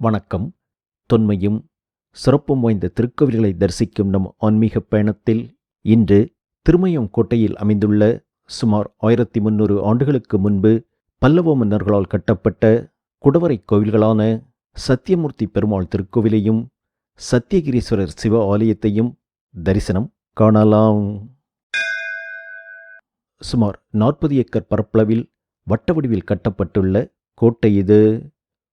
வணக்கம். தொன்மையும் சிறப்பும் வாய்ந்த திருக்கோவில்களை தரிசிக்கும் நம் ஆன்மீக பயணத்தில் இன்று திருமயம் கோட்டையில் அமைந்துள்ள சுமார் ஆயிரத்தி முன்னூறு ஆண்டுகளுக்கு முன்பு பல்லவ மன்னர்களால் கட்டப்பட்ட குடவரை கோவில்களான சத்தியமூர்த்தி பெருமாள் திருக்கோவிலையும் சத்தியகிரீஸ்வரர் சிவ ஆலயத்தையும் தரிசனம் காணலாம். சுமார் நாற்பது ஏக்கர் பரப்பளவில் வட்ட வடிவில் கட்டப்பட்டுள்ள கோட்டை இது.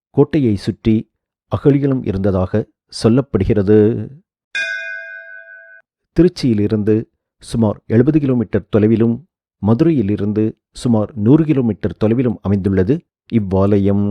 கோட்டையை சுற்றி அகழிகளும் இருந்ததாக சொல்லப்படுகிறது. திருச்சியிலிருந்து சுமார் எழுபது கிலோமீட்டர் தொலைவிலும் மதுரையிலிருந்து சுமார் நூறு கிலோமீட்டர் தொலைவிலும் அமைந்துள்ளது இவ்வாலயம்.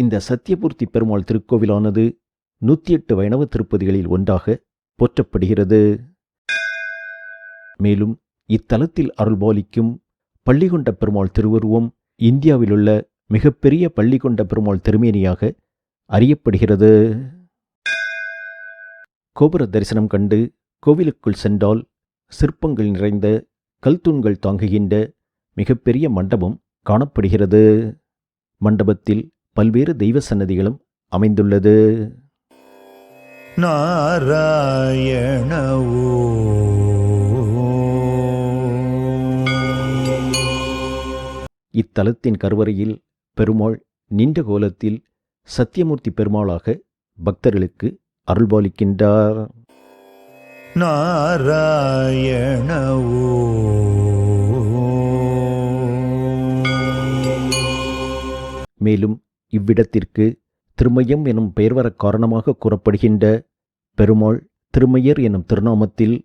இந்த சத்தியபூர்த்தி பெருமாள் திருக்கோவிலானது நூற்றி எட்டு வைணவ திருப்பதிகளில் ஒன்றாக போற்றப்படுகிறது. மேலும் இத்தலத்தில் அருள்பாலிக்கும் பள்ளிகொண்ட பெருமாள் திருவுருவம் இந்தியாவிலுள்ள மிகப்பெரிய பள்ளிகொண்ட பெருமாள் திருமேனியாக அறியப்படுகிறது. கோபுர தரிசனம் கண்டு கோவிலுக்குள் சென்றால் சிற்பங்கள் நிறைந்த கல்தூண்கள் தாங்குகின்ற மிகப்பெரிய மண்டபம் காணப்படுகிறது. மண்டபத்தில் பல்வேறு தெய்வ சன்னதிகளும் அமைந்துள்ளது. நாராயணவோ. இத்தலத்தின் கருவறையில் பெருமாள் நின்ற கோலத்தில் சத்தியமூர்த்தி பெருமாளாக பக்தர்களுக்கு அருள்பாலிக்கின்றார். நாராயணவோ. மேலும் இவ்விடத்திற்கு திருமயம் எனும் பெயர் வர காரணமாக கூறப்படுகின்ற பெருமாள் திருமையர் எனும் திருநாமத்தில்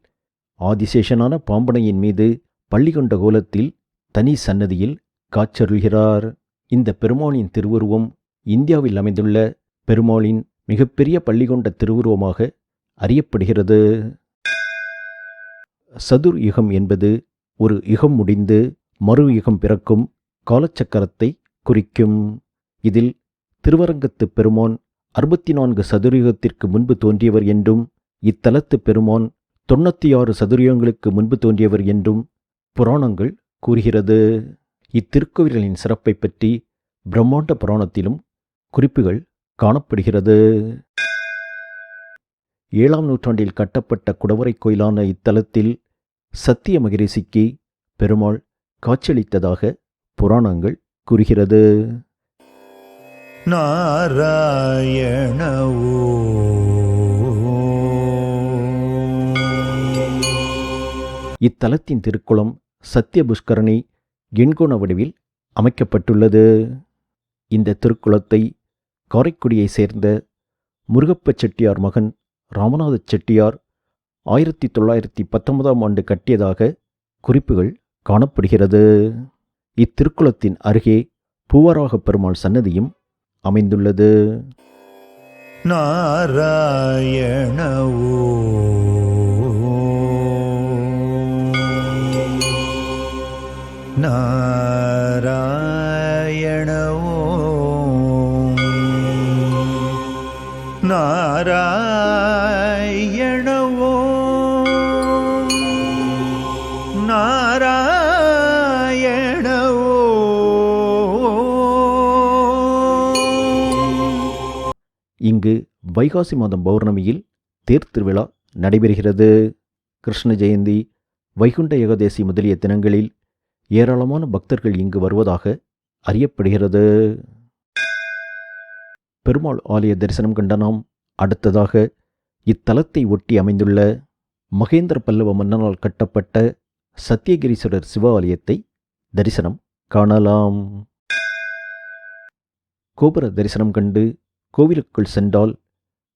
ஆதிசேஷனான பாம்பனையின் மீது பள்ளி கொண்ட கோலத்தில் தனி சன்னதியில் காட்சருள்கிறார் இந்த பெருமாளின் திருவுருவம் இந்தியாவில் அமைந்துள்ள பெருமாளின் மிகப்பெரிய பள்ளி கொண்ட திருவுருவமாக அறியப்படுகிறது. சதுர் யுகம் என்பது ஒரு யுகம் முடிந்து மறு யுகம் பிறக்கும் காலச்சக்கரத்தை குறிக்கும். இதில் திருவரங்கத்து பெருமான் அறுபத்தி நான்கு சதுரயுகத்திற்கு முன்பு தோன்றியவர் என்றும் இத்தலத்து பெருமான் தொண்ணூற்றி ஆறு சதுரியங்களுக்கு முன்பு தோன்றியவர் என்றும் புராணங்கள் கூறுகிறது. இத்திருக்கோவில்களின் சிறப்பை பற்றி பிரம்மாண்ட புராணத்திலும் குறிப்புகள் காணப்படுகிறது. ஏழாம் நூற்றாண்டில் கட்டப்பட்ட குடவரை கோயிலான இத்தலத்தில் சத்திய மகிரிசிக்கு பெருமாள் காட்சியளித்ததாக புராணங்கள் கூறுகிறது. நாராயணவோ. இத்தலத்தின் திருக்குளம் சத்தியபுஷ்கரணி எண்கோண வடிவில் அமைக்கப்பட்டுள்ளது. இந்த திருக்குளத்தை காரைக்குடியைச் சேர்ந்த முருகப்ப செட்டியார் மகன் ராமநாத செட்டியார் ஆயிரத்தி தொள்ளாயிரத்தி பத்தொன்பதாம் ஆண்டு கட்டியதாக குறிப்புகள் காணப்படுகிறது. இத்திருக்குளத்தின் அருகே பூவராக பெருமாள் சன்னதியும் அமைந்துள்ளது. நாராயணவோ. நாராயணவோ. நாராயணவோ இங்கு வைகாசி மாதம் பௌர்ணமியில் தேர் திருவிழா நடைபெறுகிறது. கிருஷ்ண ஜெயந்தி வைகுண்ட ஏகாதேசி முதலிய தினங்களில் ஏராளமான பக்தர்கள் இங்கு வருவதாக அறியப்படுகிறது. பெருமாள் ஆலய தரிசனம் கண்ட நாம் அடுத்ததாக இத்தலத்தை ஒட்டி அமைந்துள்ள மகேந்திர பல்லவ மன்னனால் கட்டப்பட்ட சத்தியகிரீஸ்வரர் சிவ ஆலயத்தை தரிசனம் காணலாம். கோபுர தரிசனம் கண்டு கோவிலுக்குள் சென்றால்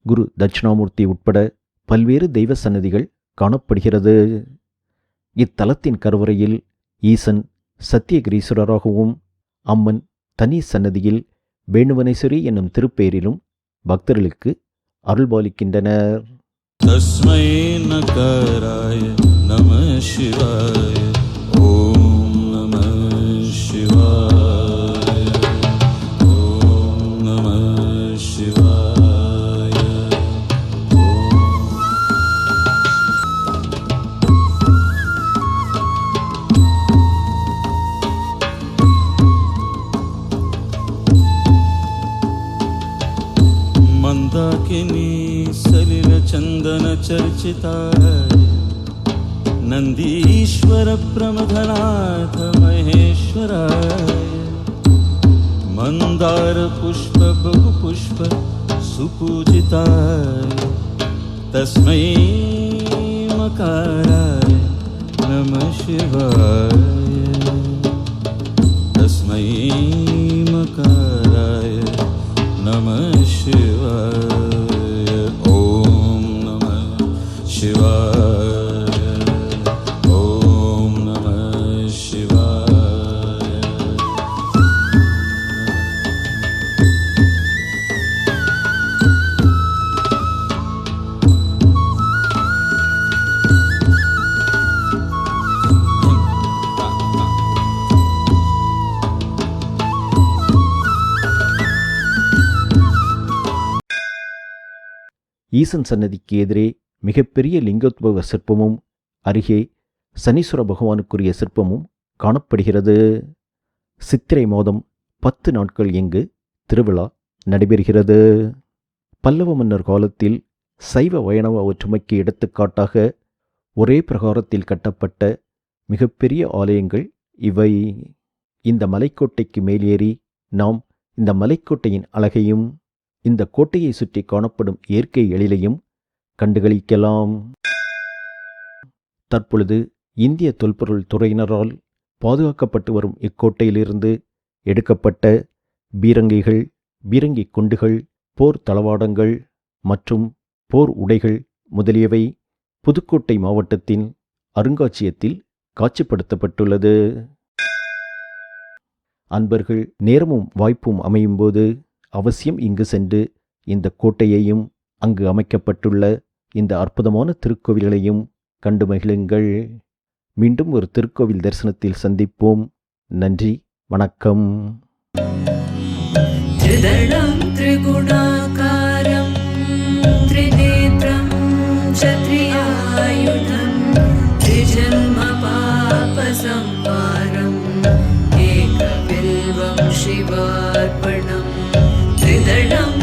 குரு தட்சிணாமூர்த்தி உட்பட பல்வேறு தெய்வ சன்னதிகள் காணப்படுகிறது. இத்தலத்தின் கருவறையில் ஈசன் சத்தியகிரீஸ்வரராகவும் அம்மன் தனி சன்னதியில் வேணுவனேஸ்வரி என்னும் திருப்பெயரிலும் பக்தர்களுக்கு அருள்பாலிக்கின்றனர். தஸ்மை நகாராய நம சிவாய. सलिलचन्दनचर्चिताय नन्दीश्वरप्रमथनाथ महेश्वराय मन्दारपुष्प सुपूजिताय तस्मै मकाराय नमः शिवाय तस्मै मकाराय नमः शिवाय ഈസൻ സന്നദ്ധിക്കെതിരെ மிகப்பெரிய லிங்கோத்பவ சிற்பமும் அருகே சனீஸ்வர பகவானுக்குரிய சிற்பமும் காணப்படுகிறது. சித்திரை மாதம் பத்து நாட்கள் இங்கு திருவிழா நடைபெறுகிறது. பல்லவ மன்னர் காலத்தில் சைவ வைணவ ஒற்றுமைக்கு எடுத்துக்காட்டாக ஒரே பிரகாரத்தில் கட்டப்பட்ட மிகப்பெரிய ஆலயங்கள் இவை. இந்த மலைக்கோட்டைக்கு மேலேறி நாம் இந்த மலைக்கோட்டையின் அழகையும் இந்த கோட்டையை சுற்றி காணப்படும் இயற்கை எழிலையும் கண்டுகளிக்கலாம். தற்பொழுது இந்திய தொல்பொருள் துறையினரால் பாதுகாக்கப்பட்டு வரும் இக்கோட்டையிலிருந்து எடுக்கப்பட்ட பீரங்கிகள் பீரங்கி குண்டுகள் போர் தளவாடங்கள் மற்றும் போர் உடைகள் முதலியவை புதுக்கோட்டை மாவட்டத்தின் அருங்காட்சியகத்தில் காட்சிப்படுத்தப்பட்டுள்ளது. அன்பர்கள் நேரமும் வாய்ப்பும் அமையும்போது அவசியம் இங்கு சென்று இந்த கோட்டையையும் அங்கு அமைக்கப்பட்டுள்ள இந்த அற்புதமான திருக்கோவில்களையும் கண்டு மகிழுங்கள். மீண்டும் ஒரு திருக்கோவில் தரிசனத்தில் சந்திப்போம். நன்றி வணக்கம். त्रिदलं शिवार्पणं त्रिदलम्